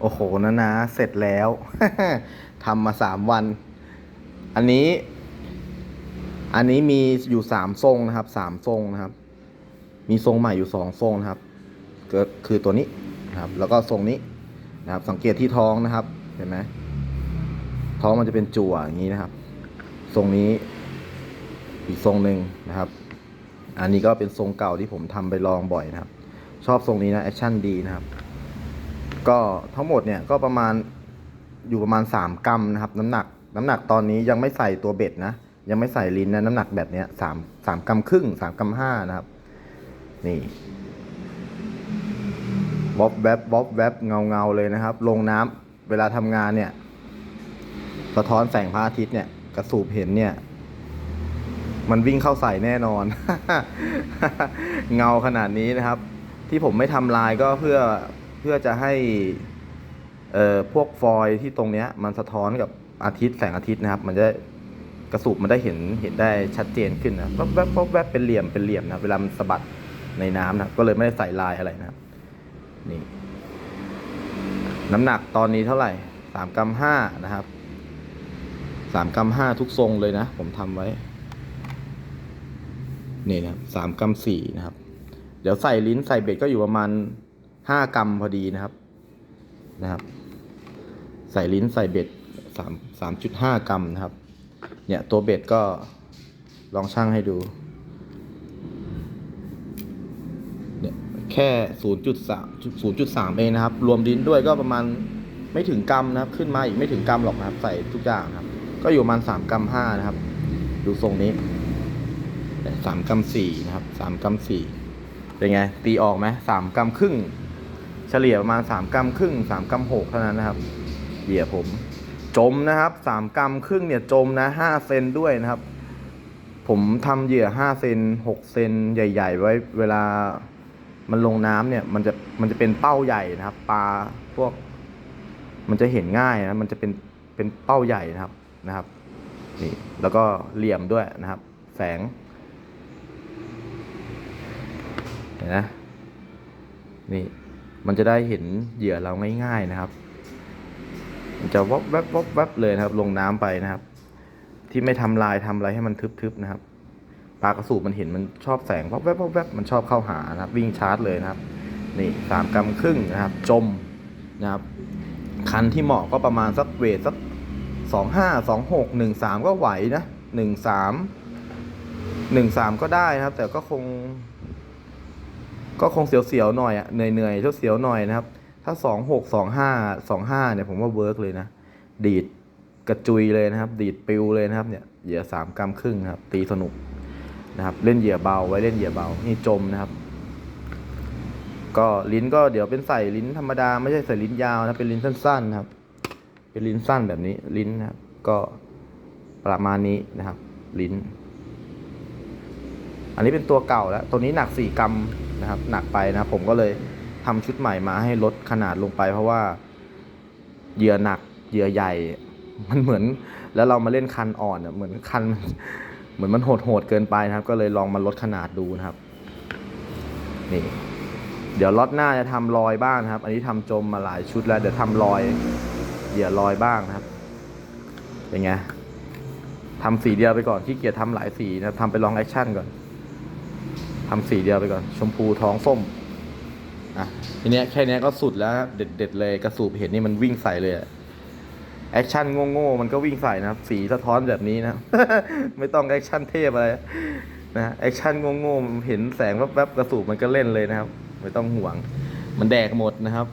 โอ้โหนะนะ เสร็จแล้วทำมาสามวัน อันนี้ อันนี้มีอยู่สามทรงนะครับสามทรงนะครับ มีทรงใหม่อยู่สองทรงนะครับก็คือตัวนี้นะครับ แล้วก็ทรงนี้นะครับ สังเกตที่ท้องนะครับ เห็นไหมท้องมันจะเป็นจั่วอย่างนี้นะครับ ทรงนี้อีกทรงหนึ่งนะครับ อันนี้ก็เป็นทรงเก่าที่ผมทำไปลองบ่อยนะครับ ชอบทรงนี้นะแอคชั่นดีนะครับ ก็ทั้งหมดเนี่ยก็ประมาณอยู่ประมาณ 3 กรัมนะครับ น้ำหนักน้ำหนักตอนนี้ยังไม่ใส่ตัวเบ็ดนะ ยังไม่ใส่ลิ้นนะน้ำหนักแบบเนี้ยสามสามกรัมครึ่งสามกรัมห้านะครับ นี่บ๊อบแวบบ๊อบแวบเงาเงาเลยนะครับ ลงน้ำเวลาทำงานเนี่ย สะท้อนแสงพระอาทิตย์เนี่ยกระสูบเห็นเนี่ย มันวิ่งเข้าใส่แน่นอน เงาขนาดนี้นะครับ ที่ผมไม่ทำลายก็เพื่อ เพื่อจะให้เอ่อพวกฟอยล์ที่ตรงเนี้ยมันสะท้อนกับอาทิตย์แสงอาทิตย์นะครับ มันจะกระสูบมันได้เห็นเห็นได้ชัดเจนขึ้นนะแวบแวบแวบแบเป็นเหลี่ยมเป็นเหลี่ยมนะเวลามันสะบัดในน้ำนะก็เลยไม่ได้ใส่ลายอะไรนะนี่น้ำหนักตอนนี้เท่าไหร่สามกรัมห้านะครับสามกรัมห้าทุกทรงเลยนะ ผมทำไว้ นี่นะสามกรัมสี่นะครับ เดี๋ยวใส่ลิ้นใส่เบ็ดก็อยู่ประมาณ ห้ากรัมพอดีนะครับนะครับ ใส่ลิ้นใส่เบ็ดสามสามจุดห้ากรัมนะครับ เนี่ยตัวเบ็ดก็ลองชั่งให้ดูเนี่ยแค่ศูนย์จุดสามศูนย์จุดสามเองนะครับ รวมลิ้นด้วยก็ประมาณไม่ถึงกรัมนะครับ ขึ้นมาอีกไม่ถึงกรัมหรอกนะครับ ใส่ทุกอย่างครับ ก็อยู่ประมาณสามกรัมห้านะครับ ดูทรงนี้สามกรัมสี่นะครับสามกรัมสี่เป็นไง ตีออกไหมสามกรัมครึ่ง เฉลี่ยประมาณสามกรัมครึ่งสามกรัมหกเท่านั้นนะครับเหยื่อผม จมนะครับสามกรัมครึ่งเนี่ยจมนะห้าเซนด้วยนะครับ ผมทำเหยื่อห้าเซนหกเซนใหญ่ ๆ ไว้เวลามันลงน้ำเนี่ยมันจะมันจะเป็นเป้าใหญ่นะครับปลาพวก มันจะเห็นง่ายนะมันจะเป็นเป็นเป้าใหญ่นะครับนะครับนี่แล้วก็เหลี่ยมด้วยนะครับ แสงเห็นนะนี่ มันจะได้เห็นเหยื่อเราง่ายๆนะครับ มันจะวบแวบวบแวบเลยนะครับ ลงน้ำไปนะครับ ที่ไม่ทำลายทำอะไรให้มันทึบๆนะครับปลากระสูบมันเห็นมันชอบแสงวบแวบวบแวบมันชอบเข้าหานะครับ วิ่งชาร์จเลยนะครับ นี่สามกรัมครึ่งนะครับ จมนะครับ คันที่เหมาะก็ประมาณสักเวทสักสองห้าสองหกหนึ่งสามก็ไหวนะหนึ่งสามหนึ่งสามก็ได้นะครับ แต่ก็คง ก็คงเสียวๆหน่อยอะเหนื่อยๆเสียวๆหน่อยนะครับ ถ้าสองหกสองห้าสองห้าเนี่ยผมว่าเวิร์กเลยนะ ดีดกระจุยเลยนะครับ ดีดปิวเลยนะครับเนี่ยเหยื่อสามกรัมครึ่งครับ ตีสนุกนะครับ เล่นเหยื่อเบาไว้เล่นเหยื่อเบา นี่จมนะครับ ก็ลิ้นก็เดี๋ยวเป็นใส่ลิ้นธรรมดาไม่ใช่ใส่ลิ้นยาวนะเป็นลิ้นสั้นๆนะครับ เป็นลิ้นสั้นแบบนี้ลิ้นนะครับ ก็ประมาณนี้นะครับ ลิ้น อันนี้เป็นตัวเก่าแล้ว ตัวนี้หนักสี่กรัม นะครับหนักไปนะผมก็เลยทำชุดใหม่มาให้ลดขนาดลงไป เพราะว่าเหยื่อหนักเหยื่อใหญ่ มันเหมือนแล้วเรามาเล่นคันอ่อนเหมือนคันเหมือนมันโหดโหดๆเกินไปนะครับ ก็เลยลองมาลดขนาดดูนะครับนี่เดี๋ยวล็อตหน้าจะทำรอยบ้างนะครับ อันนี้ทำจมมาหลายชุดแล้ว เดี๋ยวทำรอยเหยื่อรอยบ้างนะครับเป็นไงทำสีเดียวไปก่อนที่เกียจทำหลายสีนะทำไปลองแอคชั่นก่อน ทำสีเดียวไปก่อน ชมพูท้องส้มอะทีเนี้ยแค่เนี้ยก็สุดแล้วเด็ดเด็ดๆเลยกระสูบเห็นนี่มันวิ่งใส่เลยแอคชั่นโง่ๆมันก็วิ่งใส่นะครับสีสะท้อนแบบนี้นะ ไม่ต้องแอคชั่นเทพอะไรนะแอคชั่นโง่ๆเห็นแสงแวบๆกระสูบมันก็เล่นเลยนะครับ ไม่ต้องห่วง มันแดกหมดนะครับ